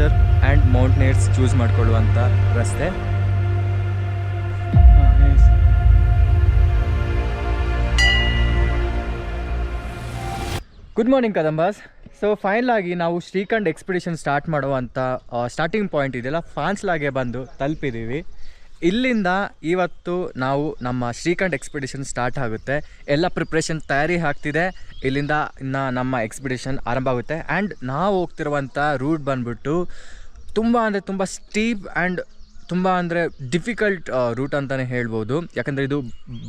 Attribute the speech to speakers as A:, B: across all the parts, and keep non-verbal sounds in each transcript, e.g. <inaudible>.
A: ಟ್ರೆಕರ್ಸರ್ and ಮೌಂಟನೇರ್ಸ್ choose ಮಾಡ್ಕೊಳ್ಳುವಂಥ ರಸ್ತೆ. Good morning Kadambas so final ಆಗಿ ನಾವು ಶ್ರೀಖಂಡ್ ಎಕ್ಸ್ಪಿಡಿಷನ್ ಸ್ಟಾರ್ಟ್ ಮಾಡುವಂಥ ಸ್ಟಾರ್ಟಿಂಗ್ ಪಾಯಿಂಟ್ ಇದೆಯಲ್ಲ? ಫಾನ್ಸ್ಲಾಗೆ ಬಂದು ತಲುಪಿದ್ದೀವಿ ಇಲ್ಲಿಂದ ಇವತ್ತು ನಾವು ನಮ್ಮ ಶ್ರೀಖಂಡ್ ಎಕ್ಸ್ಪಿಡಿಷನ್ ಸ್ಟಾರ್ಟ್ ಆಗುತ್ತೆ. ಎಲ್ಲ ಪ್ರಿಪ್ರೇಷನ್ ತಯಾರಿ ಆಗ್ತಿದೆ. ಇಲ್ಲಿಂದ ಇನ್ನು ನಮ್ಮ ಎಕ್ಸ್ಪಿಡಿಷನ್ ಆರಂಭ ಆಗುತ್ತೆ. ಆ್ಯಂಡ್ ನಾವು ಹೋಗ್ತಿರುವಂಥ ರೂಟ್ ಬಂದ್ಬಿಟ್ಟು ತುಂಬ ಅಂದರೆ ತುಂಬ ಸ್ಟೀಪ್ ಆ್ಯಂಡ್ ತುಂಬ ಅಂದರೆ ಡಿಫಿಕಲ್ಟ್ ರೂಟ್ ಅಂತಲೇ ಹೇಳ್ಬೋದು. ಯಾಕಂದರೆ ಇದು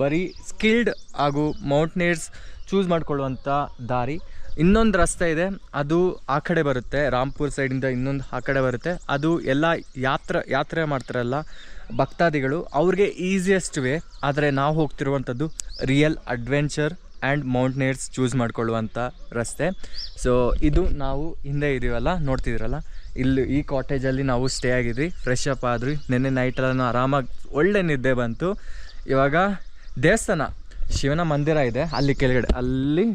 A: ಬರೀ ಸ್ಕಿಲ್ಡ್ ಹಾಗೂ ಮೌಂಟ್ನೇರ್ಸ್ ಚೂಸ್ ಮಾಡ್ಕೊಳ್ಳುವಂಥ ದಾರಿ. ಇನ್ನೊಂದು ರಸ್ತೆ ಇದೆ. ಅದು ಆ ಕಡೆ ಬರುತ್ತೆ. ರಾಮ್ಪುರ್ ಸೈಡಿಂದ ಇನ್ನೊಂದು ಆ ಕಡೆ ಬರುತ್ತೆ. ಅದು ಎಲ್ಲ ಯಾತ್ರೆ ಯಾತ್ರೆ ಮಾಡ್ತಾರಲ್ಲ ಭಕ್ತಾದಿಗಳು, ಅವ್ರಿಗೆ ಈಸಿಯೆಸ್ಟ್ ವೇ ಆದರೆ ನಾವು ಹೋಗ್ತಿರುವಂಥದ್ದು real adventure and mountains choose ಮಾಡಿಕೊಳ್ಳುವಂಥ ರಸ್ತೆ. ಸೊ ಇದು ನಾವು ಹಿಂದೆ ಇದೀವಲ್ಲ, ನೋಡ್ತಿದ್ದೀರಲ್ಲ? ಇಲ್ಲಿ ಈ ಕಾಟೇಜಲ್ಲಿ ನಾವು ಸ್ಟೇ ಆಗಿದ್ವಿ ಫ್ರೆಶ್ ಅಪ್ ಆದ್ವಿ. ನಿನ್ನೆ ನೈಟೆಲ್ಲ ಆರಾಮಾಗಿ ಒಳ್ಳೆ ನಿದ್ದೆ ಬಂತು. ಇವಾಗ ದೇವಸ್ಥಾನ, ಶಿವನ ಮಂದಿರ ಇದೆ, ಅಲ್ಲಿ ಕೆಳಗಡೆ, ಅಲ್ಲಿ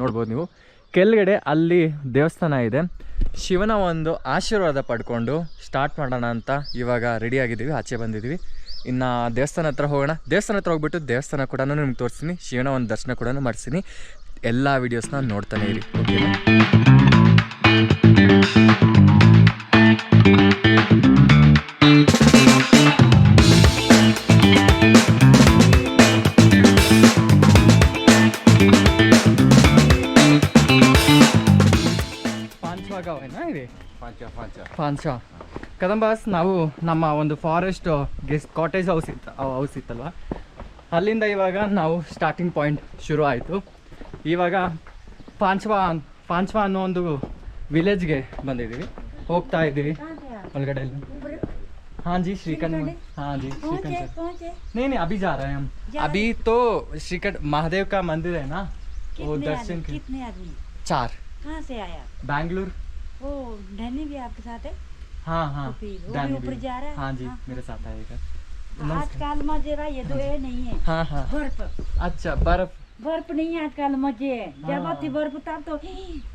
A: ನೋಡ್ಬೋದು ನೀವು. ಕೆಳಗಡೆ ಅಲ್ಲಿ ದೇವಸ್ಥಾನ ಇದೆ. ಶಿವನ ಒಂದು ಆಶೀರ್ವಾದ ಪಡ್ಕೊಂಡು ಸ್ಟಾರ್ಟ್ ಮಾಡೋಣ ಅಂತ ಇವಾಗ ರೆಡಿ ಆಗಿದ್ದೀವಿ. ಆಚೆ ಬಂದಿದ್ದೀವಿ. ಇನ್ನು ದೇವಸ್ಥಾನ ಹತ್ರ ಹೋಗೋಣ. ದೇವಸ್ಥಾನ ಹತ್ರ ಹೋಗ್ಬಿಟ್ಟು ದೇವಸ್ಥಾನ ಕೂಡ ನಿಮ್ಗೆ ತೋರಿಸ್ತೀನಿ. ಶಿವನ ಒಂದು ದರ್ಶನ ಕೂಡ ಮಾಡಿಸ್ತೀನಿ. ಎಲ್ಲ ವೀಡಿಯೋಸ್ನ ನೋಡ್ತಾನೆ ಇರಿ. ಓಕೆನಾ
B: ಪಾಂಚ ಪಾಂಚಾ
A: ಕದಂಬಾಸ್ ನಾವು ನಮ್ಮ ಒಂದು ಫಾರೆಸ್ಟ್ ಗೆಸ್ಟ್ ಕಾಟೇಜ್ ಹೌಸ್ ಇತ್ತು ಹೌಸ್ ಇತ್ತಲ್ವ ಅಲ್ಲಿಂದ ಇವಾಗ ನಾವು ಸ್ಟಾರ್ಟಿಂಗ್ ಪಾಯಿಂಟ್ ಶುರು ಆಯಿತು ಇವಾಗ ಪಾಂಚ್ವಾ ಪಾಂಚ್ವಾ ಅನ್ನೋ ಒಂದು ವಿಲೇಜ್ಗೆ ಬಂದಿದ್ದೀವಿ ಹೋಗ್ತಾ ಇದ್ದೀವಿ
C: कहाँ थे आप
A: ಒಳಗಡೆ ಎಲ್ಲ हाँ जी श्रीखंड में हाँ जी श्रीखंड
C: पहुँचे
A: सर
C: पहुँचे
A: नहीं नहीं अभी जा रहे हैं हम
C: जा
A: अभी तो श्रीखंड महादेव का मंदिर है ना वो
C: कितने
A: दर्शन
C: आदमी
A: के
C: कितने आदमी
A: चार
C: कहाँ से आया
A: बैंगलोर
C: वो धनी भी आपके साथ है
A: हाँ हाँ
C: तो फिर वो
A: दानी
C: भी ऊपर
A: भी।
C: जा रहा है?
A: हाँ जी
C: हाँ।
A: मेरे साथ आएगा
C: आज
A: नमस्कार।
C: कल मजे रहा ये तो ये नहीं है
A: हाँ हाँ
C: बर्फ
A: अच्छा बर्फ
C: बर्फ नहीं है आजकल मजे है जब
A: हाँ।
C: आती बर्फ तब तो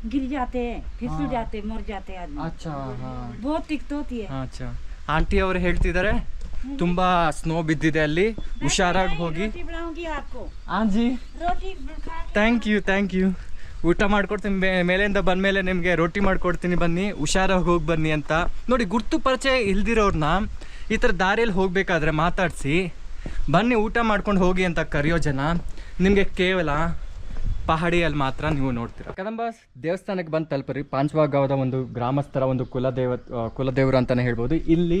C: गिर जाते हैं फिसल
A: हाँ।
C: जाते मर जाते हैं आदमी
A: अच्छा हाँ
C: बहुत दिक्कत होती है
A: ಹಾಂ ಅಚ್ಚಾ ಆಂಟಿ ಅವರು ಹೇಳ್ತಿದ್ದಾರೆ ತುಂಬಾ ಸ್ನೋ ಬಿದ್ದಿದೆ ಅಲ್ಲಿ ಹುಷಾರಾಗಿ ಹೋಗಿ
C: रोटी बनाऊंगी आपको
A: ಹಾಂ ಜಿ
C: रोटी खा के
A: ಥ್ಯಾಂಕ್ ಯು ಥ್ಯಾಂಕ್ ಯು ಊಟ ಮಾಡ್ಕೊಡ್ತೀನಿ ಮೇಲೆಯಿಂದ ಬಂದ ಮೇಲೆ ನಿಮಗೆ ರೊಟ್ಟಿ ಮಾಡ್ಕೊಡ್ತೀನಿ ಬನ್ನಿ, ಹುಷಾರಾಗಿ ಹೋಗಿ ಬನ್ನಿ ಅಂತ. ನೋಡಿ, ಗುರ್ತು ಪರಿಚಯ ಇಲ್ದಿರೋರ್ನ ಈ ಥರ ದಾರಿಯಲ್ಲಿ ಹೋಗಬೇಕಾದ್ರೆ ಮಾತಾಡಿಸಿ. ಬನ್ನಿ, ಊಟ ಮಾಡ್ಕೊಂಡು ಹೋಗಿ ಅಂತ ಕರೆಯೋ ಜನ. ನಿಮಗೆ ಕೇವಲ ಪಹಾಡಿಯಲ್ಲಿ ಮಾತ್ರ ನೀವು ನೋಡ್ತೀರಾ. ಕದಂಬ ದೇವಸ್ಥಾನಕ್ಕೆ ಬಂದು ತಲುಪರಿ. ಪಾಂಚವಾಗಾವದ ಒಂದು ಗ್ರಾಮಸ್ಥರ ಒಂದು ಕುಲದೇವ ಕುಲದೇವರು ಅಂತಲೇ ಹೇಳ್ಬೋದು. ಇಲ್ಲಿ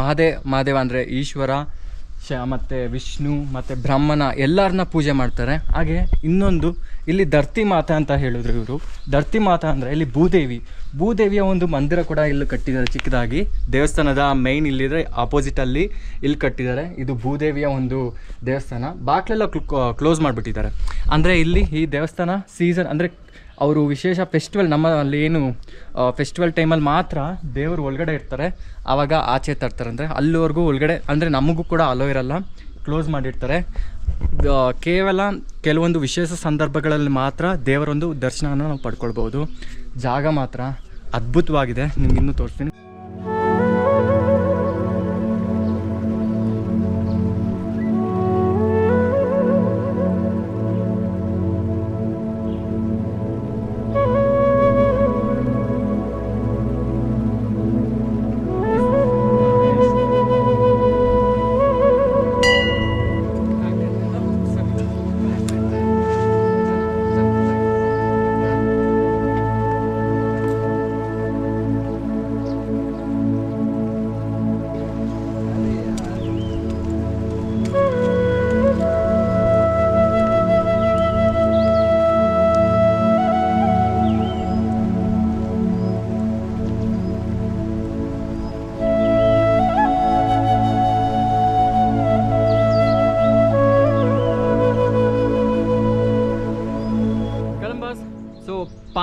A: ಮಹಾದೇ, ಮಹಾದೇವ ಅಂದರೆ ಈಶ್ವರ, ಶ, ಮತ್ತು ವಿಷ್ಣು, ಮತ್ತು ಬ್ರಹ್ಮನ ಎಲ್ಲರನ್ನ ಪೂಜೆ ಮಾಡ್ತಾರೆ. ಹಾಗೆ ಇನ್ನೊಂದು ಇಲ್ಲಿ ಧರ್ತಿ ಮಾತಾ ಅಂತ ಹೇಳಿದ್ರು ಇವರು. ಧರ್ತಿ ಮಾತಾ ಅಂದರೆ ಇಲ್ಲಿ ಭೂದೇವಿ. ಭೂದೇವಿಯ ಒಂದು ಮಂದಿರ ಕೂಡ ಇಲ್ಲಿ ಕಟ್ಟಿದ್ದಾರೆ ಚಿಕ್ಕದಾಗಿ. ದೇವಸ್ಥಾನದ ಮೈನ್ ಇಲ್ಲಿದ್ರೆ ಆಪೋಸಿಟಲ್ಲಿ ಇಲ್ಲಿ ಕಟ್ಟಿದ್ದಾರೆ. ಇದು ಭೂದೇವಿಯ ಒಂದು ದೇವಸ್ಥಾನ. ಬಾಕ್ಲೆಲ್ಲ ಕ್ಲೋಸ್ ಮಾಡಿಬಿಟ್ಟಿದ್ದಾರೆ. ಅಂದರೆ ಇಲ್ಲಿ ಈ ದೇವಸ್ಥಾನ ಸೀಸನ್ ಅಂದರೆ ಅವರು ವಿಶೇಷ ಫೆಸ್ಟಿವಲ್ ನಮ್ಮ ಅಲ್ಲಿ ಏನು ಫೆಸ್ಟಿವಲ್ ಟೈಮಲ್ಲಿ ಮಾತ್ರ ದೇವರು ಒಳಗಡೆ ಇರ್ತಾರೆ. ಆವಾಗ ಆಚೆ ತರ್ತಾರೆ. ಅಂದರೆ ಅಲ್ಲಿವರೆಗೂ ಒಳಗಡೆ, ಅಂದರೆ ನಮಗೂ ಕೂಡ ಅಲೋ ಇರಲ್ಲ. ಕ್ಲೋಸ್ ಮಾಡಿರ್ತಾರೆ. ಕೇವಲ ಕೆಲವೊಂದು ವಿಶೇಷ ಸಂದರ್ಭಗಳಲ್ಲಿ ಮಾತ್ರ ದೇವರೊಂದು ದರ್ಶನವನ್ನು ನಾವು ಪಡ್ಕೊಳ್ಬೋದು. ಜಾಗ ಮಾತ್ರ ಅದ್ಭುತವಾಗಿದೆ. ನಿಮ್ಗೆ ಇನ್ನೂ ತೋರಿಸ್ತೀನಿ.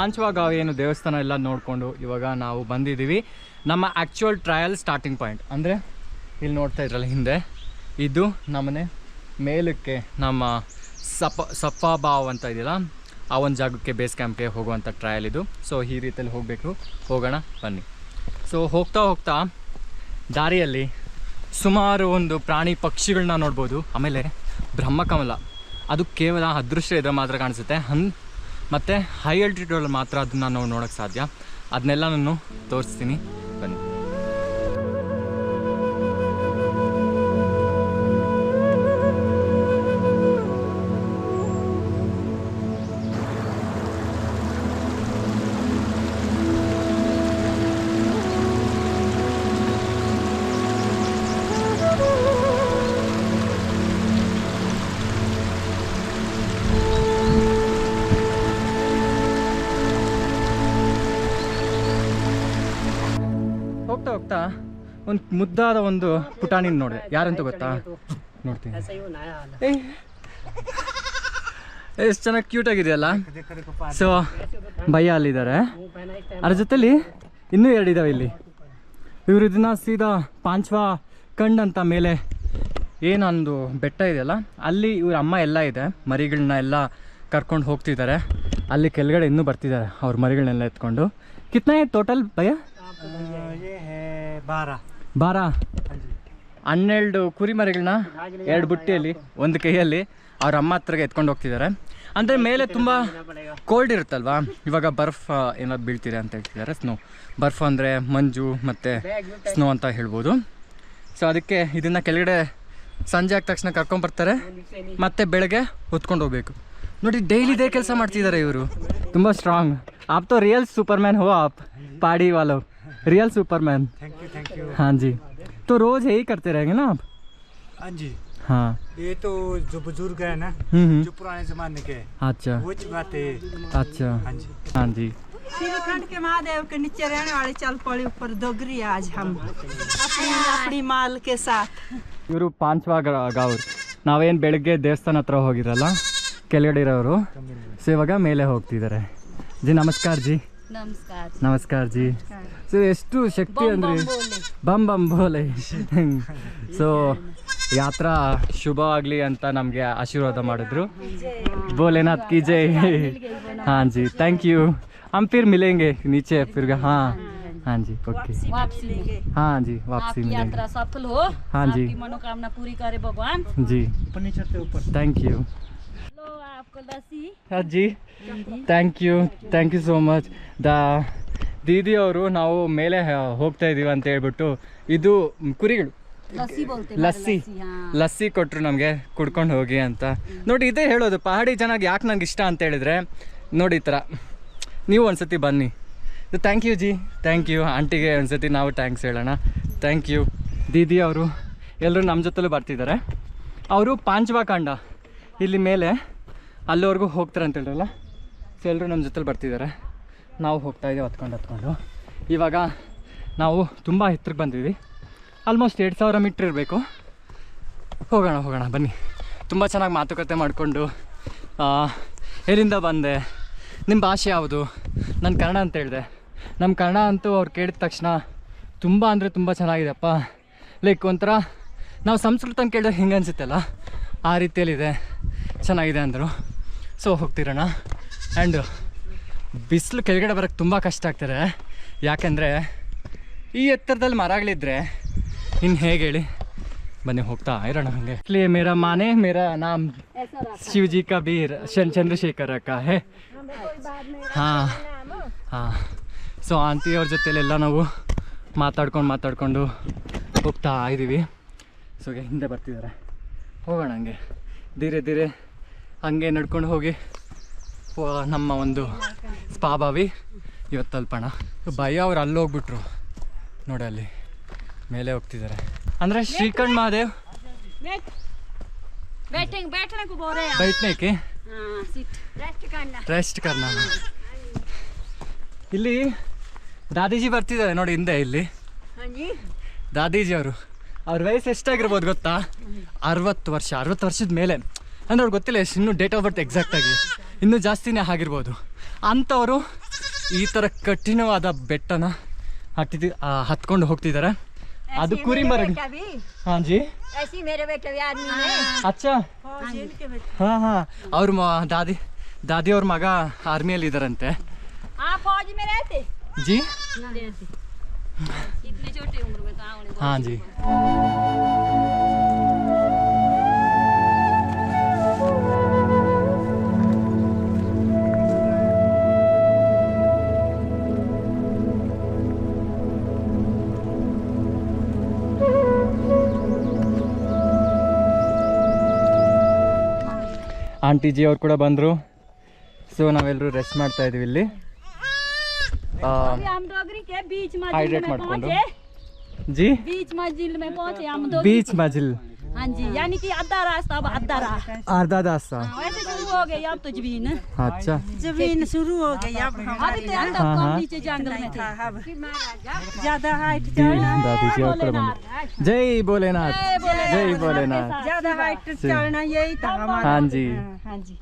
A: ಪಾಂಚವಾಗಾವ್ ಏನು ದೇವಸ್ಥಾನ ಎಲ್ಲ ನೋಡಿಕೊಂಡು ಇವಾಗ ನಾವು ಬಂದಿದ್ದೀವಿ. ನಮ್ಮ ಆ್ಯಕ್ಚುಯಲ್ ಟ್ರಯಲ್ ಸ್ಟಾರ್ಟಿಂಗ್ ಪಾಯಿಂಟ್ ಅಂದರೆ ಇಲ್ಲಿ ನೋಡ್ತಾ ಇದ್ರಲ್ಲ ಹಿಂದೆ. ಇದು ನಮ್ಮನೆ ಮೇಲಕ್ಕೆ ನಮ್ಮ ಸಪ ಸಫಾಬಾವ್ ಅಂತ ಇದೆಯಲ್ಲ, ಆ ಒಂದು ಜಾಗಕ್ಕೆ ಬೇಸ್ ಕ್ಯಾಂಪ್ಗೆ ಹೋಗುವಂಥ ಟ್ರಯಲ್ ಇದು. ಸೊ ಈ ರೀತಿಯಲ್ಲಿ ಹೋಗಬೇಕು. ಹೋಗೋಣ, ಬನ್ನಿ. ಸೊ ಹೋಗ್ತಾ ಹೋಗ್ತಾ ದಾರಿಯಲ್ಲಿ ಸುಮಾರು ಒಂದು ಪ್ರಾಣಿ ಪಕ್ಷಿಗಳನ್ನ ನೋಡ್ಬೋದು. ಆಮೇಲೆ ಬ್ರಹ್ಮಕಮಲ. ಅದು ಕೇವಲ ಅದೃಶ್ಯ ಇದ್ರೆ ಮಾತ್ರ ಕಾಣಿಸುತ್ತೆ. ಹನ್ ಮತ್ತು ಹೈ ಆಲ್ಟಿಟ್ಯೂಡಲ್ಲಿ ಮಾತ್ರ ಅದನ್ನು ನಾವು ನೋಡೋಕ್ಕೆ ಸಾಧ್ಯ. ಅದನ್ನೆಲ್ಲ ನಾನು ತೋರಿಸ್ತೀನಿ. ಹೋಗ್ತಾ ಒಂದು ಮುದ್ದಾದ ಒಂದು ಪುಟಾಣಿ ನೋಡಿದೆ. ಯಾರಂತ ಗೊತ್ತಾ? ನೋಡ್ತೀನಿ. ಎಷ್ಟು ಚೆನ್ನಾಗಿ ಕ್ಯೂಟ್ ಆಗಿದೆಯಲ್ಲ. ಸೊ ಭಯ ಅಲ್ಲಿದ್ದಾರೆ. ಅದ್ರ ಜೊತೆಲಿ ಇನ್ನೂ ಎರಡಿದಾವೆ ಇಲ್ಲಿ. ಇವರು ಇದನ್ನ ಸೀದಾ ಪಾಂಚ್ವಾ ಕಂಡ್ ಅಂತ ಮೇಲೆ ಏನೊಂದು ಬೆಟ್ಟ ಇದೆಯಲ್ಲ, ಅಲ್ಲಿ ಇವ್ರ ಅಮ್ಮ ಎಲ್ಲ ಇದೆ. ಮರಿಗಳನ್ನ ಎಲ್ಲ ಕರ್ಕೊಂಡು ಹೋಗ್ತಿದ್ದಾರೆ. ಅಲ್ಲಿ ಕೆಳಗಡೆ ಇನ್ನೂ ಬರ್ತಿದ್ದಾರೆ ಅವ್ರ ಮರಿಗಳನ್ನೆಲ್ಲ ಎತ್ಕೊಂಡು. ಕಿತ್ನ ಟೋಟಲ್ ಭಯ ಬಾರ. ಹನ್ನೆರಡು ಕುರಿಮರಿಗಳನ್ನ ಎರಡು ಬುಟ್ಟಿಯಲ್ಲಿ ಒಂದು ಕೈಯಲ್ಲಿ ಅವ್ರ ಅಮ್ಮ ಹತ್ರಗೆ ಎತ್ಕೊಂಡು ಹೋಗ್ತಿದ್ದಾರೆ ಅಂದರೆ ಮೇಲೆ ತುಂಬ ಕೋಲ್ಡ್ ಇರುತ್ತಲ್ವಾ? ಇವಾಗ ಬರ್ಫ್ ಏನೋ ಬೀಳ್ತಿದೆ ಅಂತ ಹೇಳ್ತಿದ್ದಾರೆ ಸ್ನೋ ಬರ್ಫ್ ಅಂದರೆ ಮಂಜು ಮತ್ತು ಸ್ನೋ ಅಂತ ಹೇಳ್ಬೋದು. ಸೊ ಅದಕ್ಕೆ ಇದನ್ನು ಕೆಳಗಡೆ ಸಂಜೆ ಆದ ತಕ್ಷಣ ಕರ್ಕೊಂಡ್ಬರ್ತಾರೆ ಮತ್ತೆ ಬೆಳಗ್ಗೆ ಹೊತ್ಕೊಂಡು ಹೋಗ್ಬೇಕು. ನೋಡಿ ಡೈಲಿ ಇದೇ ಕೆಲಸ ಮಾಡ್ತಿದ್ದಾರೆ ಇವರು. ತುಂಬ ಸ್ಟ್ರಾಂಗ್ ಆಪ್ ತೋ ರಿಯಲ್ ಸೂಪರ್ ಮ್ಯಾನ್ ಹೋ ಆಪ್. ಪಾಡಿ ವಾಲೋ. real superman
B: thank you thank you
A: हाँ जी तो रोज यही करते रहेंगे ना आप
B: हाँ जी
A: हाँ
B: ये तो जो बुजुर्ग है ना
A: हम्म हम्म,
B: जो पुराने जमाने के हैं,
A: अच्छा
B: वो चुकाते हैं
A: अच्छा
B: हाँ जी
A: हाँ जी
D: श्रीखंड के महादेव के नीचे रहने वाले चल पड़े ऊपर दोगरी आज हम अपनी अपनी माल के साथ
A: ಇವರು ಪಾಂಚ್ವಾ ಗಾವ್ರು ನಾವೇನು ಬೆಳಗ್ಗೆ ದೇವಸ್ಥಾನ ಹತ್ರ ಹೋಗಿರಲ್ಲ ಕೆಳಗಡೆ ಇರೋರು ಸೊ ಇವಾಗ ಮೇಲೆ ಹೋಗ್ತಿದ್ದಾರೆ ಜಿ ನಮಸ್ಕಾರ ಜಿ
C: ನಮಸ್ಕಾರ
A: ನಮಸ್ಕಾರ ಜಿ ಸೊ ಎಷ್ಟು ಶಕ್ತಿ ಅಂದ್ರೆ ಬಮ್ ಬಮ್ ಬೋಲೆ ಸೊ <laughs> ಯಾತ್ರಾ ಶುಭವಾಗಲಿ ಅಂತ ನಮಗೆ ಆಶೀರ್ವಾದ ಮಾಡಿದ್ರು ಭೋಲೆನಾಥ್ ಕಿ ಜೈ ಹಾಂ ಜಿ ಥ್ಯಾಂಕ್ ಯು हम फिर मिलेंगे नीचे फिर हाँ हाँ जी ओके
C: वापसी में
A: हाँ जी वापसी
C: आपकी
A: मिलेंगे
C: यात्रा सफल हो
A: हाँ जी।
C: आपकी मनोकामना पूरी करे भगवान
A: जी
B: ऊपर नहीं चढ़ते ऊपर
A: थैंक यू ಅಜ್ಜಿ thank you thank you so much the ದೀದಿ ಅವರು ನಾವು ಮೇಲೆ ಹೋಗ್ತಾ ಇದೀವಿ ಅಂತ ಹೇಳ್ಬಿಟ್ಟು ಇದು ಕುರಿಗಳು. ಲಸ್ಸಿ ಲಸ್ಸಿ. ಕೊಟ್ಟರು ನಮಗೆ ಕುಡ್ಕೊಂಡು ಹೋಗಿ ಅಂತ. ನೋಡಿ ಇದೇ ಹೇಳೋದು ಪಹಾಡಿ ಚೆನ್ನಾಗಿ ಯಾಕೆ ನಂಗೆ ಇಷ್ಟ ಅಂತ ಹೇಳಿದ್ರೆ ನೋಡಿ ಈ ಥರ. ನೀವು ಒಂದ್ಸತಿ ಬನ್ನಿ. ಥ್ಯಾಂಕ್ ಯು ಜಿ. ಥ್ಯಾಂಕ್ ಯು ಆಂಟಿಗೆ ಒಂದ್ಸತಿ ನಾವು ಥ್ಯಾಂಕ್ಸ್ ಹೇಳೋಣ. ಥ್ಯಾಂಕ್ ಯು ದೀದಿ ಅವರು ಎಲ್ಲರೂ ನಮ್ಮ ಜೊತೆಲೂ ಬರ್ತಿದ್ದಾರೆ. ಅವರು ಪಾಂಚವಾಖಂಡ ಇಲ್ಲಿ ಮೇಲೆ. ಅಲ್ಲಿವರೆಗೂ ಹೋಗ್ತಾರೆ ಅಂತ ಹೇಳಿರಲ್ಲ ಸೊ ಎಲ್ಲರೂ ನಮ್ಮ ಜೊತೆಲಿ ಬರ್ತಿದ್ದಾರೆ. ನಾವು ಹೋಗ್ತಾ ಇದ್ದೀವಿ, ಹತ್ಕೊಂಡು ಹತ್ಕೊಂಡು. ಇವಾಗ ನಾವು ತುಂಬ ಎತ್ತರಕ್ಕೆ ಬಂದಿದ್ವಿ ಆಲ್ಮೋಸ್ಟ್ ಎರಡು ಸಾವಿರ ಮೀಟ್ರ್ ಇರಬೇಕು. ಹೋಗೋಣ ಹೋಗೋಣ, ಬನ್ನಿ. ತುಂಬ ಚೆನ್ನಾಗಿ ಮಾತುಕತೆ ಮಾಡಿಕೊಂಡು ಎಲ್ಲಿಂದ ಬಂದೆ ನಿಮ್ಮ ಭಾಷೆ ಯಾವುದು ನನ್ನ ಕನ್ನಡ ಅಂತ ಹೇಳಿದೆ. ನಮ್ಮ ಕನ್ನಡ ಅಂತೂ ಅವ್ರು ಕೇಳಿದ ತಕ್ಷಣ ತುಂಬ ಅಂದರೆ ತುಂಬ ಚೆನ್ನಾಗಿದೆಪ್ಪ ಲೈಕ್ ಒಂಥರ ನಾವು ಸಂಸ್ಕೃತ ಕೇಳಿದ್ರೆ ಹಿಂಗೆ ಅನಿಸುತ್ತಲ್ಲ? ಆ ರೀತಿಯಲ್ಲಿದೆ. ಚೆನ್ನಾಗಿದೆ ಅಂದರು. ಸೊ, ಹೋಗ್ತಿರೋಣ. ಆ್ಯಂಡ್ ಬಿಸಿಲು ಕೆಳಗಡೆ ಬರೋಕ್ಕೆ ತುಂಬ ಕಷ್ಟ ಆಗ್ತಾರೆ ಯಾಕೆಂದರೆ ಈ ಎತ್ತರದಲ್ಲಿ ಮರಗಳಿದ್ರೆ ಇನ್ನು ಹೇಗೆ ಹೇಳಿ? ಬನ್ನಿ, ಹೋಗ್ತಾ ಇರೋಣ ಹಂಗೆ. ಕ್ಲೇ ಮೇರಾ ಮಾನೆ, ಮೇರಾ ನಾಮ್ ಶಿವಜಿ ಕ ಬೀರ್ ಶನ್ ಚಂದ್ರಶೇಖರ್ ಅಕ್ಕ, ಹೇ? ಹಾಂ ಹಾಂ. ಸೊ ಆಂತಿಯವ್ರ ಜೊತೆಲೆಲ್ಲ ನಾವು ಮಾತಾಡ್ಕೊಂಡು ಮಾತಾಡಿಕೊಂಡು ಹೋಗ್ತಾ ಇದ್ದೀವಿ ಸೊ, ಹಿಂದೆ ಬರ್ತಿದ್ದಾರೆ ಹೋಗೋಣ ಹಂಗೆ. ಧೀರೆ ಧೀರೆ. ಹಂಗೆ ನಡ್ಕೊಂಡು ಹೋಗಿ. ನಮ್ಮ ಒಂದು ಸ್ಪಾಭಾವಿ ಇವತ್ತು ತಲುಪೋಣ. ಭಯ ಅವ್ರು ಅಲ್ಲಿ ಹೋಗ್ಬಿಟ್ರು. ನೋಡಿ ಅಲ್ಲಿ. ಮೇಲೆ ಹೋಗ್ತಿದ್ದಾರೆ. ಅಂದರೆ ಶ್ರೀಕಂಠ ಮಹಾದೇವ್.
C: ಬೈಟ್ನೇಕಿ
A: ರೆಸ್ಟ್ ಕರ್ನ ಇಲ್ಲಿ ದಾದೀಜಿ ಬರ್ತಿದ್ದಾರೆ ನೋಡಿ ಹಿಂದೆ ಇಲ್ಲಿ. ದಾದೀಜಿ ಅವರು. ಅವ್ರ ವಯಸ್ಸು ಎಷ್ಟಾಗಿರ್ಬೋದು ಗೊತ್ತಾ? ಅರವತ್ತು ವರ್ಷ. ಅರವತ್ತು ವರ್ಷದ ಮೇಲೆ. ಅಂದ್ರೆ ಅವ್ರಿಗೆ ಗೊತ್ತಿಲ್ಲ ಎಷ್ಟು ಇನ್ನೂ ಡೇಟ್ ಆಫ್ ಬರ್ತ್ ಎಕ್ಸಾಕ್ಟಾಗಿ ಇನ್ನೂ ಜಾಸ್ತಿನೇ ಆಗಿರ್ಬೋದು. ಅಂಥವರು ಈ ಥರ ಕಠಿಣವಾದ ಬೆಟ್ಟನ ಹತ್ತಿದ್ದು ಹತ್ಕೊಂಡು ಹೋಗ್ತಿದ್ದಾರೆ ಅದು ಕುರಿ ಮರ ಹಾಂ ಜಿ? ಅಚ್ಚಾ. ಹಾಂ ಹಾಂ ಅವ್ರ ದಾದಿ ದಾದಿ ಅವ್ರ ಮಗ ಆರ್ಮಿಯಲ್ಲಿ ಇದ್ದಾರಂತೆ ಜಿ?
C: ಹಾಂ
A: ಜಿ. ಆಂಟಿ ಜಿ ಅವ್ರು ಕೂಡ ಬಂದರು. ಸೊ ನಾವೆಲ್ಲರೂ ರೆಸ್ಟ್ ಮಾಡ್ತಾ ಇದ್ದೀವಿ ಇಲ್ಲಿ.
C: ಹೈಡ್ರೇಟ್
A: ಮಾಡ್ಕೊಂಡು. ಜಿ ಬೀಚ್ ಮಜಿಲ್.
C: हाँ जी यानी कि आधा रास्ता अब आधा रास्ता
A: आधा रास्ता।
C: हाँ, वैसे शुरू हो गई अब तो ज़मीन।
A: अच्छा।
D: ज़मीन शुरू हो गई अब
C: अभी तो अंदर कम
A: हाँ, हाँ।
C: नीचे जंगल में था।
D: अब ज़्यादा हाइट
C: चढ़ना
A: जय भोलेनाथ।
C: जय भोलेनाथ।
D: ज़्यादा हाइट चढ़ना यही था हमारा।
A: हाँ जी।
D: हाँ जी।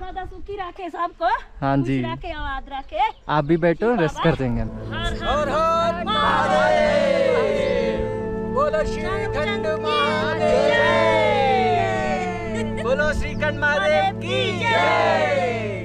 C: सदा सुखी रखे सबको।
A: हाँ जी।
C: रखे आवाज़ रखे।
A: आप भी बैठो रेस्ट कर देंगे।
C: और हर महादेव।
A: बोलो श्री खंड मा શ્રીકંઠ મહાદેવ કી જય!